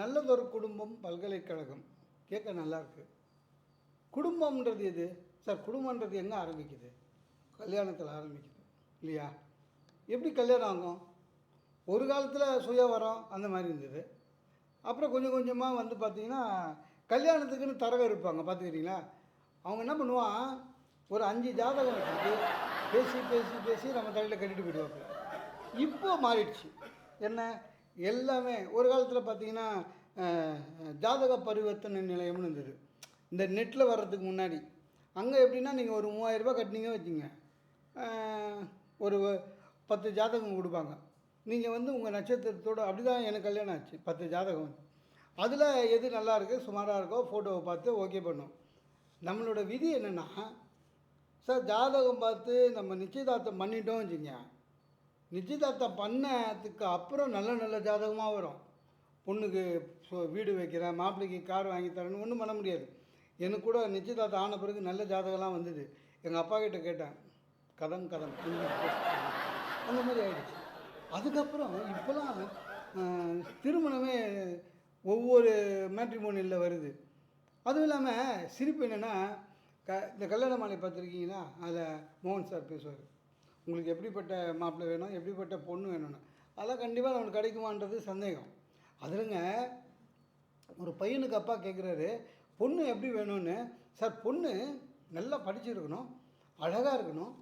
நல்லதொரு குடும்பம் பல்கலைக்கழகம். கேட்க நல்லாயிருக்கு குடும்பம்ன்றது எது? சார் குடும்பன்றது எங்கே ஆரம்பிக்குது? கல்யாணத்தில் ஆரம்பிக்குது. இல்லையா? எப்படி கல்யாணம் ஆகும்? ஒரு காலத்தில் சுயவரம் அந்த மாதிரி இருந்தது. அப்புறம் கொஞ்சம் கொஞ்சமாக வந்து பார்த்திங்கன்னா கல்யாணத்துக்குன்னு தரக இருப்பாங்க பார்த்துக்கிறீங்களா அவங்க என்ன பண்ணுவான்? ஒரு அஞ்சு ஜாதகம் வச்சுட்டு பேசி பேசி பேசி நம்ம தலையில் கட்டிட்டு போயிடுவாங்க இப்போ மாறிடுச்சு. என்ன? எல்லாமே ஒரு காலத்தில் பார்த்தீங்கன்னா ஜாதக பரிவர்த்தனை நிலையம்னு இருந்தது. இந்த நெட்டில் வர்றதுக்கு முன்னாடி. அங்கே எப்படின்னா நீங்கள் ஒரு மூவாயிரரூபா கட்டினீங்க வச்சுங்க. ஒரு பத்து ஜாதகம் கொடுப்பாங்க. நீங்கள் வந்து உங்கள் நட்சத்திரத்தோடு அப்படி தான் எனக்கு கல்யாணம் ஆச்சு. பத்து ஜாதகம் அதில் எது நல்லா இருக்கு சுமாராக இருக்கோ ஃபோட்டோவை பார்த்து ஓகே பண்ணும். நம்மளோட விதி என்னென்னா சார் ஜாதகம் பார்த்து நம்ம நிச்சயதார்த்தம் பண்ணிட்டோம் வச்சுங்க. நிச்சயதார்த்தம் பண்ணதுக்கு அப்புறம் நல்ல நல்ல ஜாதகமாக வரும். பொண்ணுக்கு வீடு வைக்கிறேன் மாப்பிள்ளைக்கு கார் வாங்கி தரேன்னு ஒன்றும் பண்ண முடியாது. எனக்கு கூட நிச்சயதார்த்தம் ஆன பிறகு நல்ல ஜாதகம்லாம் வந்தது. எங்கள் அப்பா கிட்ட கேட்டேன் கதம் கதம் அந்த மாதிரி ஆயிடுச்சு. அதுக்கப்புறம் இப்போலாம் திருமணமே ஒவ்வொரு மேட்ரிமோனியில் வருது. அதுவும் இல்லாமல் சிரிப்பு என்னென்னா க இந்த கல்யாண மாலை பார்த்துருக்கீங்களா? அதில் மோகன் சார் பேசுவார். உங்களுக்கு எப்படிப்பட்ட மாப்பிள்ளை வேணும் எப்படிப்பட்ட பொண்ணு வேணும்னு. அதெல்லாம் கண்டிப்பாக நம்மளுக்கு கிடைக்குமான்றது சந்தேகம். அதுலங்க ஒரு பையனுக்கு அப்பா கேட்குறாரு பொண்ணு எப்படி வேணும்னு? சார் பொண்ணு நல்லா படிச்சிருக்கணும் அழகாக இருக்கணும்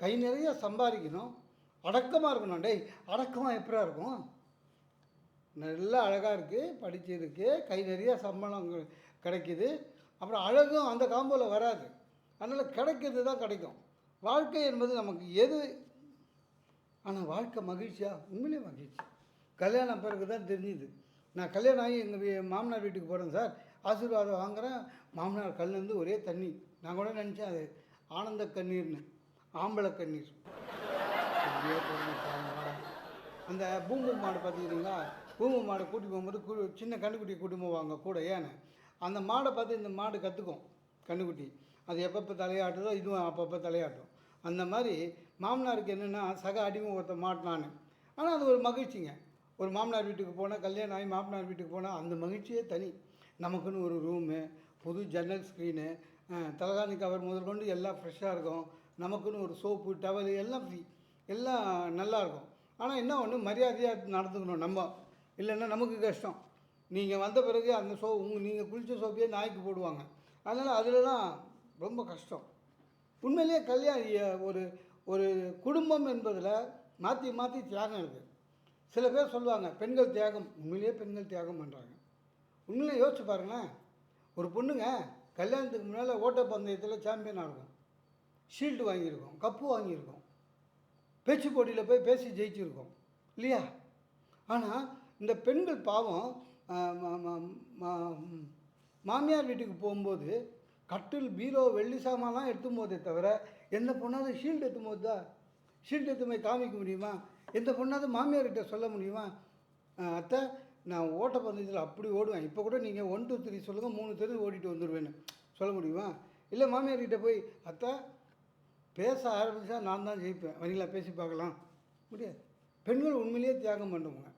கை நிறைய சம்பாதிக்கணும் அடக்கமாக இருக்கணும். டேய் அடக்கமாக எப்படா இருக்கும்? நல்லா அழகாக இருக்குது படிச்சிருக்கு கை நிறைய சம்பளம் கிடைக்கிது கிடைக்குது. அப்புறம் அழகும் அந்த காம்போவில் வராது. அதனால் கிடைக்கிறது தான் கிடைக்கும். வாழ்க்கை என்பது நமக்கு எது? ஆனால் வாழ்க்கை மகிழ்ச்சியா? உண்மையிலே மகிழ்ச்சி. கல்யாணம் பிறகு தான் தெரிஞ்சுது. நான் கல்யாணம் ஆகி எங்கள் வீ மாமனார் வீட்டுக்கு போகிறேன் சார். ஆசீர்வாதம் வாங்குறேன். மாமனார் கல்லேருந்து ஒரே தண்ணி நான் கூட நினச்சேன் அது ஆனந்த கண்ணீர்னு. ஆம்பளை கண்ணீர். அந்த பூம்பு மாடு பார்த்துக்கிறீங்களா பூம்பு மாடை கூட்டி போகும்போது கு சின்ன கண்ணுக்குட்டியை கூட்டி போவாங்க கூட ஏன்னு. அந்த மாடை பார்த்து இந்த மாடு கற்றுக்கும் கண்ணுக்குட்டி அது எப்பப்போ தலையாட்டுதோ இதுவும் அப்பப்போ தலையாட்டும். அந்த மாதிரி மாமனாருக்கு என்னென்னா சக அடிமை ஒருத்த மாட்டினான்னு. ஆனால் அது ஒரு மகிழ்ச்சிங்க. ஒரு மாமனார் வீட்டுக்கு போனால் கல்யாணம் ஆகி மாமனார் வீட்டுக்கு போனால் அந்த மகிழ்ச்சியே தனி. நமக்குன்னு ஒரு ரூமு புது ஜன்னல் ஸ்க்ரீனு தலகாணி கவர் முதல் கொண்டு எல்லாம் ஃப்ரெஷ்ஷாக இருக்கும். நமக்குன்னு ஒரு சோப்பு டவல் எல்லாம் ஃப்ரீ எல்லாம் நல்லா இருக்கும். ஆனால் என்ன ஒன்று மரியாதையாக நடந்துக்கணும் நம்ம. இல்லைன்னா நமக்கு கஷ்டம். நீங்கள் வந்த பிறகு அந்த சோ உங்கள் நீங்கள் குளித்த சோப்பையே நாய்க்கு போடுவாங்க. அதனால் அதிலலாம் ரொம்ப கஷ்டம். உண்மையிலேயே கல்யாணம் ஒரு ஒரு குடும்பம் என்பதில் மாற்றி மாற்றி தியாகம் இருக்குது சில பேர் சொல்லுவாங்க பெண்கள் தியாகம். உண்மையிலேயே பெண்கள் தியாகம் பண்ணுறாங்க உண்மையிலே யோசிச்சு பாருங்களேன். ஒரு பொண்ணுங்க கல்யாணத்துக்கு முன்னால் ஓட்டப்பந்தயத்தில் சாம்பியனாக இருக்கும். ஷீல்டு வாங்கியிருக்கோம் கப்பு வாங்கியிருக்கோம். பேச்சு போட்டியில் போய் பேசி ஜெயிச்சிருக்கோம். இல்லையா? ஆனால் இந்த பெண்கள் பாவம் மாமியார் வீட்டுக்கு போகும்போது கட்டில் பீரோ வெள்ளி சாமான்லாம் எடுத்தும் போதே தவிர எந்த பொண்ணாவது ஷீல்டு எடுத்தும் போது தான் ஷீல்டு எடுத்து போய் காமிக்க முடியுமா? எந்த பொண்ணாவது மாமியார்கிட்ட சொல்ல முடியுமா? அத்தை நான் ஓட்ட பந்தயத்தில் அப்படி ஓடுவேன். இப்போ கூட நீங்கள் ஒன் டூ த்ரீ சொல்லுங்கள் மூணு தெரு ஓடிட்டு வந்துடுவேன்னு சொல்ல முடியுமா? இல்லை மாமியார்கிட்ட போய் அத்தை பேச ஆரம்பித்தா நான் தான் ஜெயிப்பேன். வரீங்களா பேசி பார்க்கலாம். முடியாது. பெண்கள் உண்மையிலேயே தியாகம் பண்ணுவாங்க.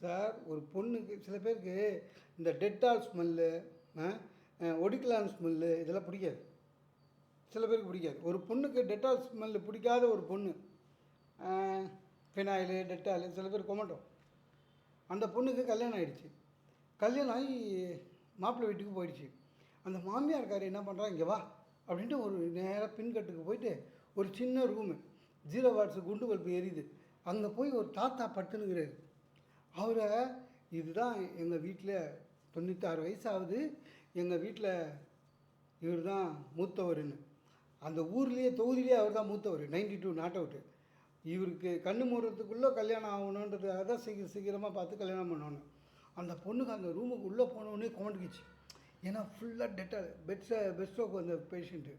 சார் ஒரு பொண்ணுக்கு சில பேருக்கு இந்த டெட்டால் ஸ்மெல்லு ஒடிக்கலான் ஸ்மெல்லு இதெல்லாம் பிடிக்காது. சில பேருக்கு பிடிக்காது. ஒரு பொண்ணுக்கு டெட்டால் ஸ்மெல்லு பிடிக்காத ஒரு பொண்ணு ஃபினாயிலு டெட்டால் சில பேர் கொமட்டோம் அந்த பொண்ணுக்கு கல்யாணம் ஆகிடுச்சு கல்யாணம் ஆகி மாப்பிள்ளை வீட்டுக்கு போயிடுச்சு. அந்த மாமியார்காரி என்ன பண்ணுறா இங்கே வா அப்படின்ட்டு ஒரு நேராக பின்கட்டுக்கு போயிட்டு ஒரு சின்ன ரூமு ஜீரோ வாட்ஸு குண்டு பல்பு எரியுது. அங்கே போய் ஒரு தாத்தா படுத்துனுங்கிறாரு. அவரை இதுதான் எங்கள் வீட்டில் தொண்ணூத்தாறு வயசு ஆகுது. எங்கள் வீட்டில் இவர் தான் மூத்தவர்னு அந்த ஊர்லேயே தொகுதியிலே அவர் தான் மூத்தவர் நைன்டி டூ நாட் அவுட்டு இவருக்கு கண்ணு மூடுறதுக்குள்ளே கல்யாணம் ஆகணுன்றதுக்காக தான் சீக்கிரம் சீக்கிரமாக பார்த்து கல்யாணம் பண்ணணும். அந்த பொண்ணுக்கு அந்த ரூமுக்கு உள்ளே போனோடனே கொமட்டுக்குச்சு ஏன்னா ஃபுல்லாக டெட்டால் பெட் பெட் ஸ்ட்ரோக் வந்த பேஷண்ட்டு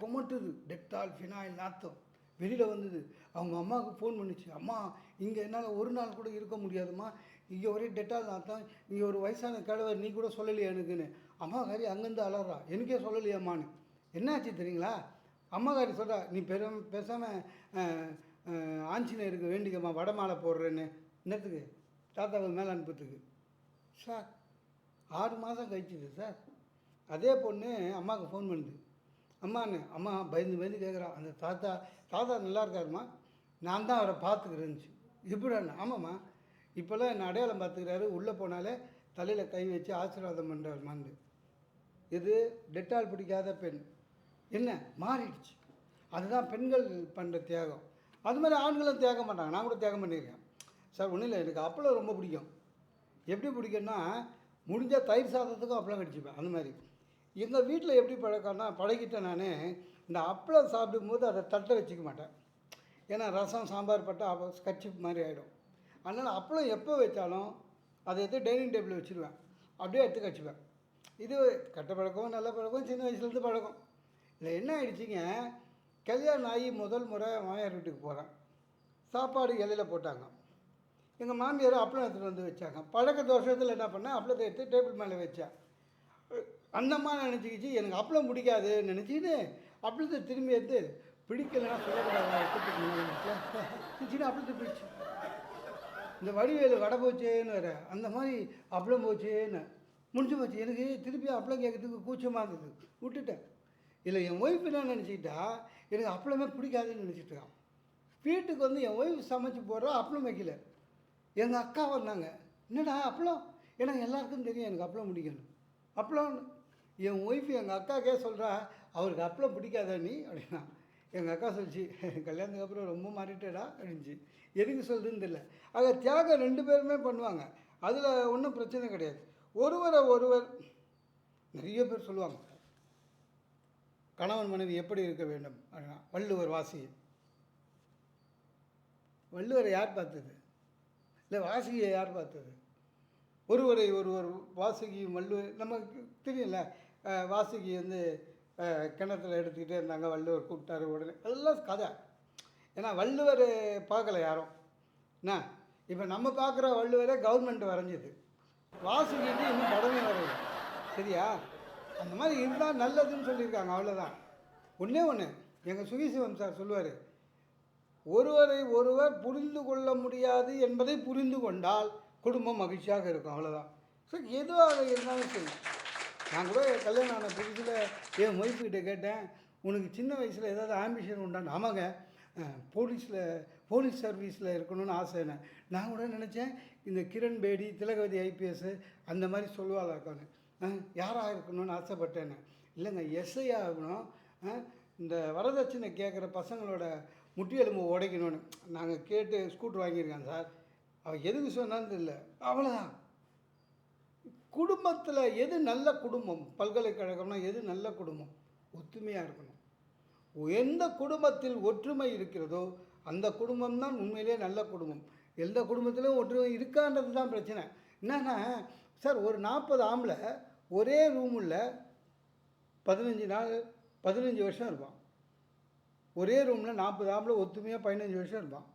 கொமட்டுது டெட்டால் ஃபினாயில் நாத்தம். வெளியில் வந்தது. அவங்க அம்மாவுக்கு ஃபோன் பண்ணிச்சு. அம்மா இங்கே என்னால் ஒரு நாள் கூட இருக்க முடியாதும்மா. இங்கே ஒரே டெட்டால் தான் இங்கே ஒரு வயசான கிழவர் நீ கூட சொல்லலையே எனக்குன்னு. அம்மாக்காரி அங்கேருந்து அலறா. எனக்கே சொல்லலையம்மான்னு. என்னாச்சு தெரியுங்களா? அம்மாக்காரி சொல்கிறா நீ பெரும் பேசாமல் ஆஞ்சநேயருக்கு வேண்டிக்கம்மா வடமாலை போடுறேன்னு. என்னத்துக்கு? தாத்தாவுக்கு மேலே அனுப்புறதுக்கு. சார் ஆறு மாதம் கழிச்சுது சார். அதே பொண்ணு அம்மாவுக்கு ஃபோன் பண்ணுது. அம்மான்னு. அம்மா பயந்து பயந்து கேட்குறான் அந்த தாத்தா தாத்தா நல்லா இருக்காருமா நான் தான் அவரை பார்த்துக்கிறேன்னுச்சு. இப்படி ஆமாம்மா. இப்போல்லாம் என்ன அடையாளம் பார்த்துக்கிறாரு. உள்ளே போனாலே தலையில் கை வச்சு ஆசீர்வாதம் பண்ணுறார் மாண்டு. இது டெட்டால் பிடிக்காத பெண். என்ன? மாறிடுச்சு. அதுதான் பெண்கள் பண்ணுற தியாகம். அது மாதிரி ஆண்களும் தியாகம் பண்ணுறாங்க நான் கூட தியாகம் பண்ணியிருக்கேன். சார் ஒன்றும் இல்லை. எனக்கு அப்பளம் ரொம்ப பிடிக்கும். எப்படி பிடிக்கும்னா முடிஞ்சால் தயிர் சாதத்துக்கும் அப்பளம் கடிச்சிப்பேன். அந்த மாதிரி. எங்கள் வீட்டில் எப்படி பழக்கம்னா பழகிட்டேன் நான். இந்த அப்பளம் சாப்பிடும்போது அதை தட்டை வச்சுக்க மாட்டேன். ஏன்னா ரசம் சாம்பார் பட்டா அப்போ கட்சி மாதிரி ஆகிடும் அதனால் அப்பளம் எப்போ வச்சாலும் அதை எடுத்து டைனிங் டேபிளில் வச்சுருவேன். அப்படியே எடுத்து கழிச்சுப்பேன் இது கெட்ட பழக்கம் நல்ல பழக்கம் சின்ன வயசுலேருந்து பழக்கம். இதில் என்ன ஆயிடுச்சுங்க? கல்யாணம் ஆகி முதல் முறை மாமியார் வீட்டுக்கு போகிறேன் சாப்பாடு இலையில் போட்டாங்க. எங்கள் மாமியார் அப்பளம் எடுத்துகிட்டு வந்து வச்சாங்க. பழக்க தோஷத்தில் என்ன பண்ணேன்? அப்பளத்தை எடுத்து டேபிள் மேலே வச்சேன். அந்தம்மா நினச்சிக்கிச்சு. எனக்கு அப்பளம் பிடிக்காது நினச்சிக்கிட்டு அப்பளத்தை திரும்பி எடுத்து பிடிக்கலைன்னா சொல்லக்கூடாது எடுத்துட்டு அப்பளத்தை பிடிச்சி. இந்த வடிவேலு வடை போச்சேன்னு வேற. அந்த மாதிரி அப்பளம் போச்சேன்னு. முடிஞ்சு போச்சு. எனக்கு திருப்பி அப்பளம் கேட்கறதுக்கு கூச்சமாக இருந்தது. விட்டுட்டேன். இல்லை என் ஒய்ஃப் என்ன நினச்சிக்கிட்டா எனக்கு அப்பளமே பிடிக்காதுன்னு நினச்சிட்டு இருக்கான். வீட்டுக்கு வந்து என் ஒய்ஃப் சமைச்சு போடுறா அப்பளம் வைக்கல. எங்கள் அக்கா வந்தாங்க. என்னடா அப்பளம்? எனக்கு எல்லாருக்கும் தெரியும் எனக்கு அப்பளம் பிடிக்கணும் அப்பளம் என் ஒய்ஃப் எங்கள் அக்காக்கே சொல்கிறா அவருக்கு அப்பளம் பிடிக்காதா நீ? அப்படின்னா எங்கள் அக்கா சொல்லிச்சு கல்யாணத்துக்கு அப்புறம் ரொம்ப மாறிட்டேடா அப்படின்ச்சு எதுக்கு சொல்கிறதுன்னு தெரியல. ஆக தியாகம் ரெண்டு பேருமே பண்ணுவாங்க. அதில் ஒன்றும் பிரச்சனை கிடையாது. ஒருவரை ஒருவர் நிறைய பேர் சொல்லுவாங்க. கணவன் மனைவி எப்படி இருக்க வேண்டும்? அப்படின்னா வள்ளுவர் வாசி வள்ளுவரை யார் பார்த்தது? இல்லை வாசியை யார் பார்த்தது? ஒருவரை ஒருவர் வாசுகி வள்ளுவர் நமக்கு தெரியும்ல வாசுகி வந்து கிணத்துல எடுத்துக்கிட்டே இருந்தாங்க. வள்ளுவர் கூப்பிட்டாரு உடனே. அதெல்லாம் கதை. ஏன்னா வள்ளுவர் பார்க்கல யாரும். என்ன? இப்போ நம்ம பார்க்குற வள்ளுவரே கவர்மெண்ட் வரைஞ்சது. வாசுகிக்கு இன்னும் படமே வரையல சரியா? அந்த மாதிரி இருந்தால் நல்லதுன்னு சொல்லியிருக்காங்க. அவ்வளோதான் ஒன்றே ஒன்று எங்கள் சுகிசிவம் சார் சொல்லுவார் ஒருவரை ஒருவர் புரிந்து கொள்ள முடியாது என்பதை புரிந்து கொண்டால் குடும்பம் மகிழ்ச்சியாக இருக்கும். அவ்வளோதான் ஸோ எதுவாக இருந்தாலும் சரி. நான் கூட கல்யாணம் ஆன புதுசில் என் ஒய்ஃப் கேட்டேன் உனக்கு சின்ன வயசில் ஏதாவது ஆம்பிஷன் உண்டான்னு ஆமாங்க. போலீஸில் போலீஸ் சர்வீஸில் இருக்கணும்னு ஆசை என்ன? நான் கூட நினச்சேன் இந்த கிரண் பேடி திலகவதி ஐபிஎஸ் அந்த மாதிரி சொல்லுவாளாக்கான்னு யாராக இருக்கணும்னு ஆசைப்பட்டேன்னு. இல்லைங்க எஸ்ஐ ஆகணும். இந்த வரதட்சணை கேட்குற பசங்களோட முட்டியெலும்பு உடைக்கணும்னு. நாங்கள் கேட்டு ஸ்கூட்டர் வாங்கியிருக்கேன் சார். அவள் எதுக்கு சொன்னாலும் இல்லை அவ்வளோதான் குடும்பத்தில் எது நல்ல குடும்பம்? பல்கலைக்கழகம்னா எது நல்ல குடும்பம்? ஒத்துமையாக இருக்கணும். எந்த குடும்பத்தில் ஒற்றுமை இருக்கிறதோ அந்த குடும்பம் தான் உண்மையிலேயே நல்ல குடும்பம். எந்த குடும்பத்திலும் ஒற்றுமை இருக்கான்றது தான் பிரச்சனை. என்னன்னா சார் ஒரு நாற்பது ஆம்பில் ஒரே ரூமுள்ள பதினஞ்சு நாள் பதினஞ்சு வருஷம் இருப்பான். ஒரே ரூமில் நாற்பது ஆம்பில் ஒத்துமையாக பதினஞ்சு வருஷம் இருப்பான்.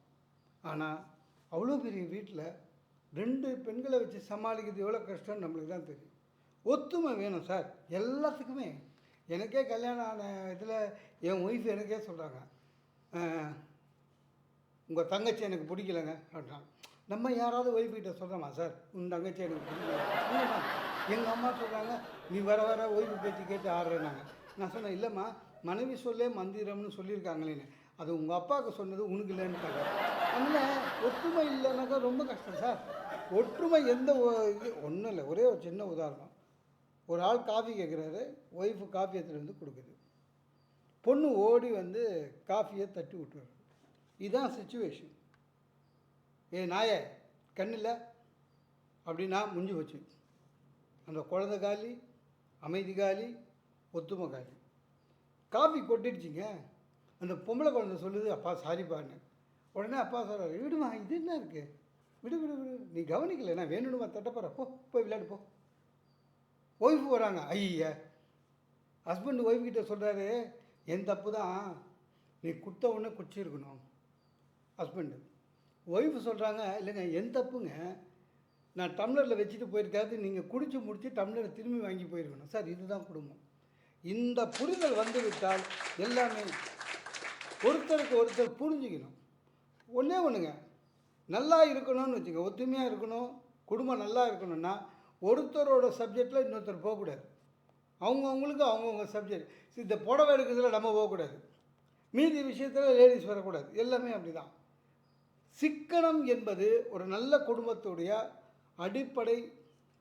ஆனால் அவ்வளோ பெரிய வீட்டில் ரெண்டு பெண்களை வச்சு சமாளிக்கிறது எவ்வளோ கஷ்டம்னு நம்மளுக்கு தான் தெரியும். ஒத்துமை வேணும் சார் எல்லாத்துக்குமே. எனக்கே கல்யாணம் ஆன இதில் என் ஒய்ஃப் எனக்கே சொல்கிறாங்க உங்கள் தங்கச்சி எனக்கு பிடிக்கலங்க அப்படின்னா நம்ம யாராவது ஒய்ஃப்கிட்ட சொல்கிறோமா சார் உன் தங்கச்சி எனக்கு பிடிக்கல. எங்கள் அம்மா சொல்கிறாங்க நீ வர வர ஒய்ஃபு பேச்சு கேட்டு ஆடுறேன்னாங்க. நான் சொன்னேன் இல்லைம்மா மனைவி சொல்லே மந்திரம்னு சொல்லியிருக்காங்களேன்னு. அது உங்கள் அப்பாவுக்கு சொன்னது உனக்கு இல்லைன்னு அதனால் ஒற்றுமை இல்லைனாக்கா ரொம்ப கஷ்டம் சார் ஒற்றுமை எந்த ஒன்றும் இல்லை. ஒரே ஒரு சின்ன உதாரணம். ஒரு ஆள் காஃபி கேட்குறாரு ஒய்ஃபு காஃபி எடுத்துகிட்டு வந்து கொடுக்குது. பொண்ணு ஓடி வந்து காஃபியை தட்டி விட்டுறாரு. இதுதான் சுச்சுவேஷன் ஏ நாயே கண்ணில்? அப்படின்னா முடிஞ்சு போச்சு. அந்த குழந்தை காலி அமைதி காலி ஒத்துமை காலி. காஃபி கொட்டிடுச்சிங்க. அந்த பொம்பளை குழந்தை சொல்லுது அப்பா சாரிப்பான்னு உடனே அப்பா சொல்கிறார் விடுமா இது என்ன இருக்குது விடு விடு விடு. நீ கவனிக்கல நான் வேணும்னுமா தட்டப்போற போ போய் விளையாடு போ. ஒய்ஃபு வராங்க. ஐய. ஹஸ்பண்ட் ஒய்ஃப் கிட்ட சொல்கிறாரு என் தப்பு தான். நீ குத்த உடனே குச்சிருக்கணும் ஹஸ்பண்டு ஒய்ஃபு சொல்கிறாங்க இல்லைங்க என் தப்புங்க. நான் டம்ளரில் வச்சுட்டு போயிருக்காது. நீங்கள் குடிச்சு முடித்து டம்ளரை திரும்பி வாங்கி போயிருக்கணும். சார் இதுதான் குடும்பம். இந்த புரிதல் வந்து விட்டால் எல்லாமே ஒருத்தருக்கு ஒருத்தர் புரிஞ்சுக்கணும். ஒன்றே ஒன்றுங்க நல்லா இருக்கணும்னு வச்சுக்க ஒத்துமையாக இருக்கணும் குடும்பம் நல்லா இருக்கணும்னா ஒருத்தரோட சப்ஜெக்டில் இன்னொருத்தர் போகக்கூடாது. அவங்கவுங்களுக்கு அவங்கவுங்க சப்ஜெக்ட் இந்த புடவை எடுக்கிறதுல நம்ம போகக்கூடாது. மீதி விஷயத்தில் லேடிஸ் வரக்கூடாது. எல்லாமே அப்படி தான் சிக்கனம் என்பது ஒரு நல்ல குடும்பத்துடைய அடிப்படை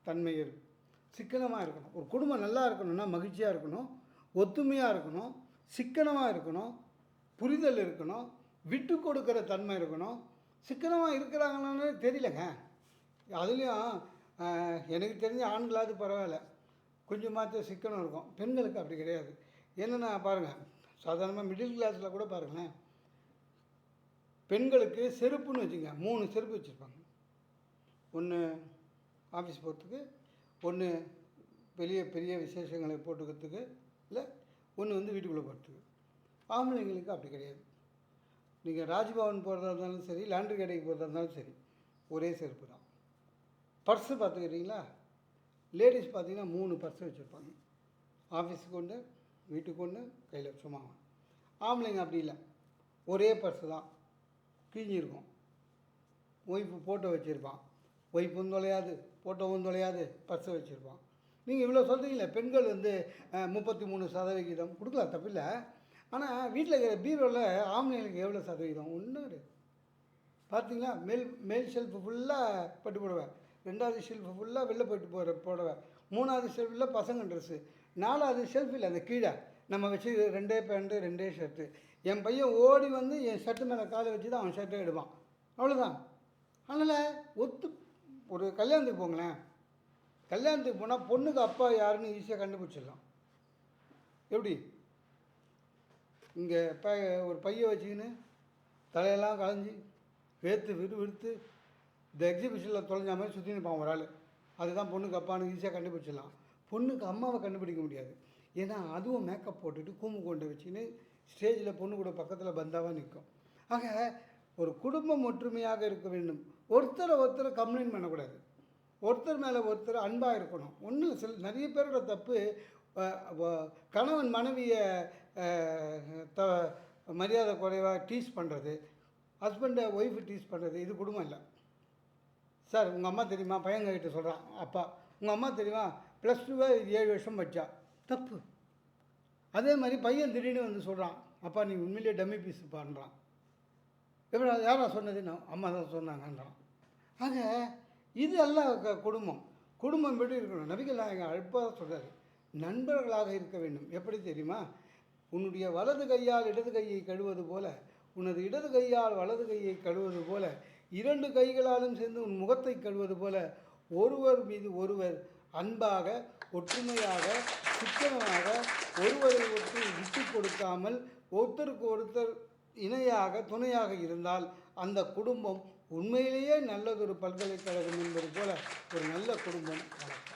தன்மை இருக்கு. சிக்கனமாக இருக்கணும். ஒரு குடும்பம் நல்லா இருக்கணும்னா மகிழ்ச்சியாக இருக்கணும் ஒத்துமையாக இருக்கணும் சிக்கனமாக இருக்கணும் புரிதல் இருக்கணும் விட்டு கொடுக்குற தன்மை இருக்கணும் சிக்கனமாக இருக்கிறாங்கன்னு தெரியலங்க. அதுலேயும் எனக்கு தெரிஞ்ச ஆண்களாவது பரவாயில்ல. கொஞ்சமாச்சும் சிக்கனம் இருக்கும். பெண்களுக்கு அப்படி கிடையாது. என்னென்னா பாருங்கள் சாதாரணமாக மிடில் கிளாஸில் கூட பாருங்களேன். பெண்களுக்கு செருப்புன்னு வச்சுங்க மூணு செருப்பு வச்சுருப்பாங்க. ஒன்று ஆஃபீஸ் போகிறதுக்கு ஒன்று பெரிய பெரிய விசேஷங்களை போட்டுக்கிறதுக்கு இல்லை ஒன்று வந்து வீட்டுக்குள்ளே போகிறதுக்கு ஆம்பளைங்களுக்கு அப்படி கிடையாது. நீங்கள் ராஜ்பவன் போகிறதா இருந்தாலும் சரி லாண்ட்ரி கடைக்கு போகிறதா இருந்தாலும் சரி ஒரே செருப்பு தான். பர்ஸு பார்த்துக்கிறீங்களா? லேடிஸ் பார்த்தீங்கன்னா மூணு பர்ஸு வச்சுருப்பாங்க. ஆஃபீஸுக்கு ஒன்று வீட்டுக்கு ஒன்று கையில் சும்மா ஆம்பளைங்க அப்படி இல்லை. ஒரே பர்ஸு தான். கிழிஞ்சிருக்கும். ஒய்ஃபு ஃபோட்டோ வச்சுருப்பான். ஒய்ஃபும் தொலையாது ஃபோட்டோவும் தொலையாது பர்ஸை வச்சுருப்பான். நீங்கள் இவ்வளோ சொல்கிறீங்களே பெண்கள் வந்து முப்பத்தி மூணு சதவிகிதம். கொடுக்கலாம் தப்பில்லை. ஆனால் வீட்டில் இருக்கிற பீரோவில் ஆம்பளைங்களுக்கு எவ்வளோ சதவீதம்? ஒன்றும் கிடையாது பார்த்தீங்களா மேல் மேல் ஷெல்ஃபு ஃபுல்லாக பட்டு போடுவேன் ரெண்டாவது ஷெல்ஃபு ஃபுல்லாக வெளில போட்டு போகிற போடுவேன் மூணாவது ஷெல்ஃபில் பசங்க ட்ரெஸ்ஸு நாலாவது ஷெல்ஃபில் அந்த கீழே. நம்ம வச்சு ரெண்டே பேண்ட்டு ரெண்டே ஷர்ட்டு என் பையன் ஓடி வந்து என் ஷர்ட்டு மேலே காலை வச்சு தான் அவன் ஷர்ட்டை எடுப்பான். அவ்வளோதான் அதனால் ஒத்து ஒரு கல்யாணத்துக்கு போங்களேன். கல்யாணத்துக்கு போனால் பொண்ணுக்கு அப்பா யாருன்னு ஈஸியாக கண்டுபிடிச்சிடலாம். எப்படி? இங்கே ப ஒரு பையை வச்சுக்கின்னு தலையெல்லாம் களைஞ்சி வேர்த்து விடு விடுத்து இந்த எக்ஸிபிஷனில் தொலைஞ்ச மாதிரி சுற்றி நிற்பான் ஒரு ஆள். அதுதான் பொண்ணுக்கு அப்பான்னு ஈஸியாக கண்டுபிடிச்சிடலாம். பொண்ணுக்கு அம்மாவை கண்டுபிடிக்க முடியாது. ஏன்னா அதுவும் மேக்கப் போட்டுட்டு கூம்பு கொண்டு வச்சுன்னு ஸ்டேஜில் பொண்ணு கூட பக்கத்தில் பந்தாவாக நிற்கும். ஆக ஒரு குடும்பம் ஒற்றுமையாக இருக்க வேண்டும். ஒருத்தரை ஒருத்தரை கம்ப்ளைண்ட் பண்ணக்கூடாது. ஒருத்தர் மேலே ஒருத்தர் அன்பாக இருக்கணும். ஒன்றும் சில நிறைய பேரோட தப்பு கணவன் மனைவியை த மரியாதை குறைவாக டீஸ் பண்ணுறது ஹஸ்பண்டை ஒய்ஃபு டீஸ் பண்ணுறது இது குடும்பம் இல்லை. சார் உங்கள் அம்மா தெரியுமா? பையன்கிட்ட சொல்கிறான் அப்பா. உங்கள் அம்மா தெரியுமா? ப்ளஸ் டூவை ஏழு வருஷம் படித்தா தப்பு. அதே மாதிரி பையன் திடீர்னு வந்து சொல்கிறான் அப்பா நீ உண்மையிலேயே டம்மி பீஸ் பண்ணுறான் எப்படி யாரா சொன்னது? நான் அம்மா தான் சொன்னாங்கன்றான். ஆக இது எல்லாம் க- குடும்பம். குடும்பம் எப்படி இருக்கணும்? நபிகள் நாயகம் அழைப்பாக சொல்கிறாரு நண்பர்களாக இருக்க வேண்டும். எப்படி தெரியுமா? உன்னுடைய வலது கையால் இடது கையை கழுவது போல உனது இடது கையால் வலது கையை கழுவது போல இரண்டு கைகளாலும் சேர்ந்து உன் முகத்தை கழுவது போல ஒருவர் மீது ஒருவர் அன்பாக ஒற்றுமையாக சிக்கனமாக ஒருவரை ஒருத்தர் விட்டு கொடுக்காமல் ஒருத்தருக்கு ஒருத்தர் இணையாக துணையாக இருந்தால் அந்த குடும்பம் உண்மையிலேயே நல்லதொரு பல்கலைக்கழகம் என்பது போல ஒரு நல்ல குடும்பம் வளர்க்கும்